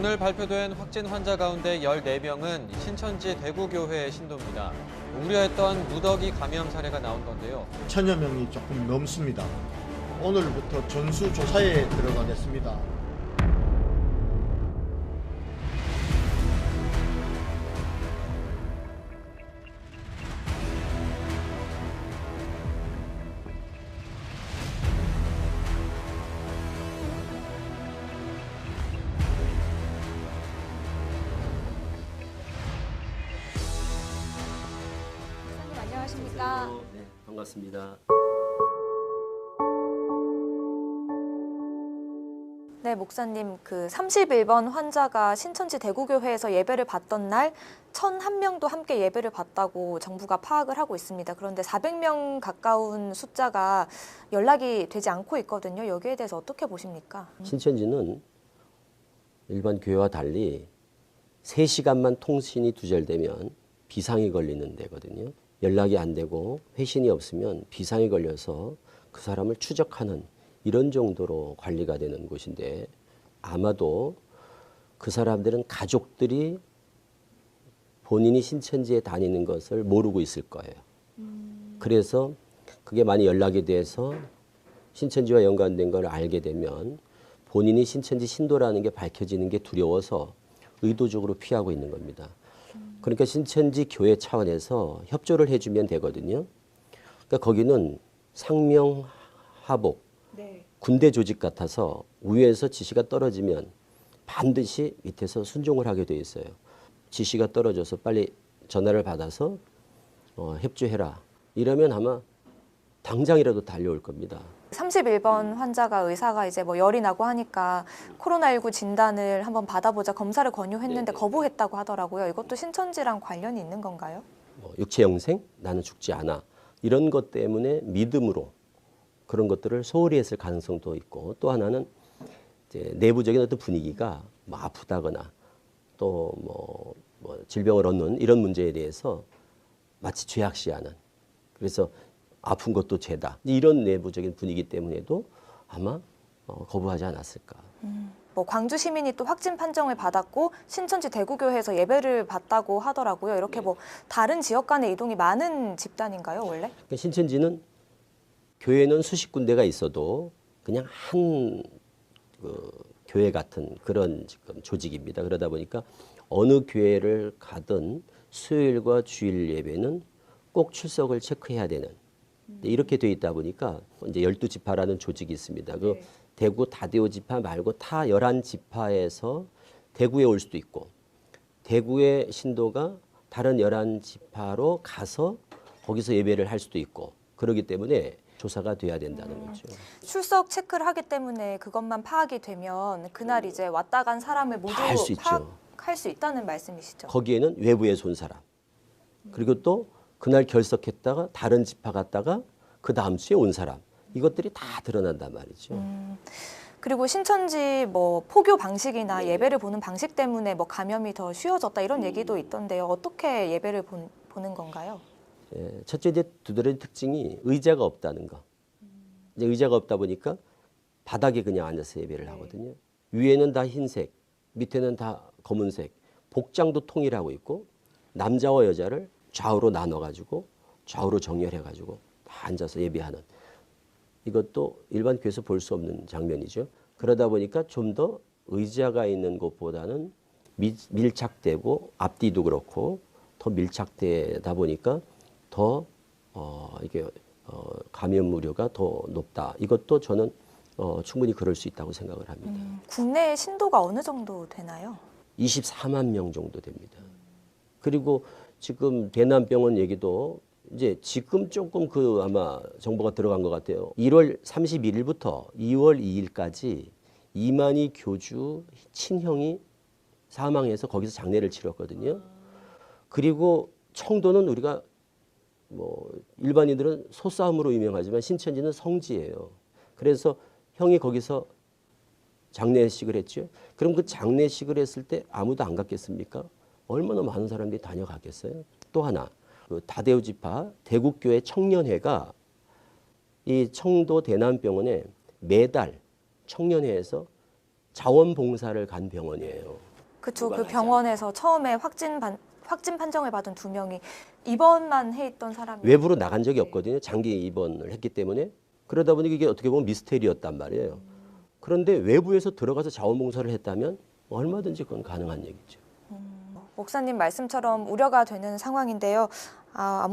오늘 발표된 확진 환자 가운데 14명은 신천지 대구교회의 신도입니다. 우려했던 무더기 감염 사례가 나온 건데요. 천여 명이 조금 넘습니다. 오늘부터 전수 조사에 들어가겠습니다. 안녕하십니까? 네, 반갑습니다. 네, 목사님 그 31번 환자가 신천지 대구교회에서 예배를 받던 날 1,001명도 함께 예배를 받다고 정부가 파악을 하고 있습니다. 그런데 400명 가까운 숫자가 연락이 되지 않고 있거든요. 여기에 대해서 어떻게 보십니까? 신천지는 일반 교회와 달리 3시간만 통신이 두절되면 비상이 걸리는 데거든요. 연락이 안 되고 회신이 없으면 비상이 걸려서 그 사람을 추적하는 이런 정도로 관리가 되는 곳인데 아마도 그 사람들은 가족들이 본인이 신천지에 다니는 것을 모르고 있을 거예요. 그래서 그게 많이 연락이 돼서 신천지와 연관된 걸 알게 되면 본인이 신천지 신도라는 게 밝혀지는 게 두려워서 의도적으로 피하고 있는 겁니다. 그러니까 신천지 교회 차원에서 협조를 해주면 되거든요. 그러니까 거기는 상명 하복 군대 조직 같아서 위에서 지시가 떨어지면 반드시 밑에서 순종을 하게 돼 있어요. 지시가 떨어져서 빨리 전화를 받아서 어, 협조해라. 이러면 아마 당장이라도 달려올 겁니다. 31번 환자가 의사가 이제 뭐 열이 나고 하니까 코로나19 진단을 한번 받아보자 검사를 권유했는데 네네. 거부했다고 하더라고요. 이것도 신천지랑 관련이 있는 건가요? 뭐 육체 영생 나는 죽지 않아 이런 것 때문에 믿음으로 그런 것들을 소홀히 했을 가능성도 있고 또 하나는 이제 내부적인 어떤 분위기가 뭐 아프다거나 또뭐 뭐 질병을 얻는 이런 문제에 대해서 마치 죄악시하는 그래서 아픈 것도 죄다 이런 내부적인 분위기 때문에도 아마 어, 거부하지 않았을까. 뭐 광주 시민이 또 확진 판정을 받았고 신천지 대구교회에서 예배를 받다고 하더라고요. 이렇게 뭐 다른 지역 간의 이동이 많은 집단인가요, 원래? 그러니까 신천지는 교회는 수십 군데가 있어도 그냥 한 그, 교회 같은 그런 지금 조직입니다. 그러다 보니까 어느 교회를 가든 수요일과 주일 예배는 꼭 출석을 체크해야 되는 이렇게 돼 있다 보니까 이제 열두 지파라는 조직이 있습니다. 그 대구 다대오 지파 말고 타 열한 지파에서 대구에 올 수도 있고 대구의 신도가 다른 열한 지파로 가서 거기서 예배를 할 수도 있고 그러기 때문에 조사가 돼야 된다는 거죠. 출석 체크를 하기 때문에 그것만 파악이 되면 그날 이제 왔다 간 사람을 모두. 파악할 수 있다는 말씀이시죠? 거기에는 외부에서 온 사람 그리고 또 그날 결석했다가 다른 지파 갔다가 그 다음 주에 온 사람 이것들이 다 드러난단 말이죠. 음. 그리고 신천지 뭐 포교 방식이나 예배를 보는 방식 때문에 뭐 감염이 더 쉬워졌다 이런 얘기도 있던데요. 어떻게 예배를 본- 보는 건가요? 예, 첫째 이제 두드러진 특징이 의자가 없다는 거. 이제 의자가 없다 보니까 바닥에 그냥 앉아서 예배를 하거든요. 위에는 다 흰색, 밑에는 다 검은색. 복장도 통일하고 있고 남자와 여자를 좌우로 나눠 가지고 좌우로 정렬해 가지고 다 앉아서 예배하는 이것도 일반 교회에서 볼 수 없는 장면이죠. 그러다 보니까 좀 더 의자가 있는 곳보다는 미- 밀착되고 앞뒤도 그렇고 더 밀착되다 보니까 더 어, 이게 어, 감염 우려가 더 높다. 이것도 저는 어, 충분히 그럴 수 있다고 생각을 합니다. 음, 국내 신도가 어느 정도 되나요? 24만 명 정도 됩니다. 그리고 지금 대남병원 얘기도 이제 지금 조금 그 아마 정보가 들어간 것 같아요. 1월 31일부터 2월 2일까지 이만희 교주 친형이 사망해서 거기서 장례를 치렀거든요. 그리고 청도는 우리가 뭐 일반인들은 소싸움으로 유명하지만 신천지는 성지예요. 그래서 형이 거기서 장례식을 했죠. 그럼 그 장례식을 했을 때 아무도 안 갔겠습니까? 얼마나 많은 사람들이 다녀갔겠어요? 또 하나, 그 다대우 지파 대국교회 청년회가 이 청도 대남병원에 매달 청년회에서 자원봉사를 간 병원이에요. 그쵸. 그 병원에서 처음에 확진 반, 확진 판정을 받은 두 명이 입원만 해 있던 사람이 외부로 나간 적이 없거든요. 장기 입원을 했기 때문에 그러다 보니 이게 어떻게 보면 미스테리였단 말이에요. 그런데 외부에서 들어가서 자원봉사를 했다면 얼마든지 그건 가능한 얘기죠. 목사님 말씀처럼 우려가 되는 상황인데요. 아, 아무